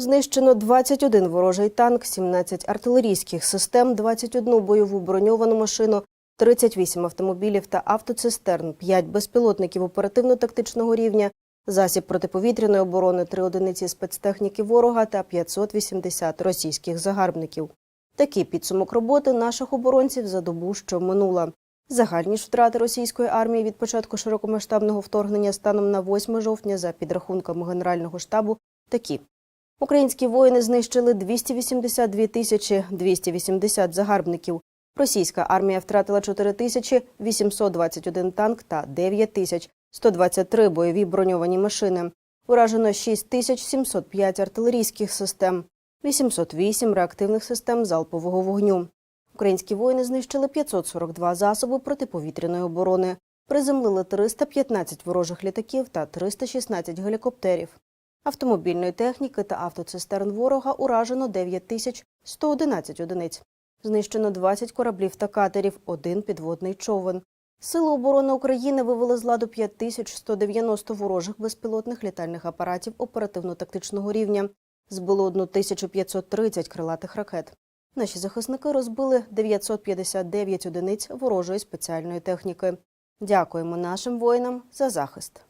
Знищено 21 ворожий танк, 17 артилерійських систем, 21 бойову броньовану машину, 38 автомобілів та автоцистерн, 5 безпілотників оперативно-тактичного рівня, засіб протиповітряної оборони, 3 одиниці спецтехніки ворога та 580 російських загарбників. Такий підсумок роботи наших оборонців за добу, що минула. Загальні ж втрати російської армії від початку широкомасштабного вторгнення станом на 8 жовтня за підрахунками Генерального штабу такі. Українські воїни знищили 282 тисячі 280 загарбників. Російська армія втратила 4 тисячі 821 танк та 9 тисяч 123 бойові броньовані машини. Уражено 6 тисяч 705 артилерійських систем, 808 реактивних систем залпового вогню. Українські воїни знищили 542 засоби протиповітряної оборони, приземлили 315 ворожих літаків та 316 гелікоптерів. Автомобільної техніки та автоцистерн ворога уражено 9111 одиниць. Знищено 20 кораблів та катерів, один підводний човен. Сили оборони України вивели з ладу 5190 ворожих безпілотних літальних апаратів оперативно-тактичного рівня. Збило 1530 крилатих ракет. Наші захисники розбили 959 одиниць ворожої спеціальної техніки. Дякуємо нашим воїнам за захист.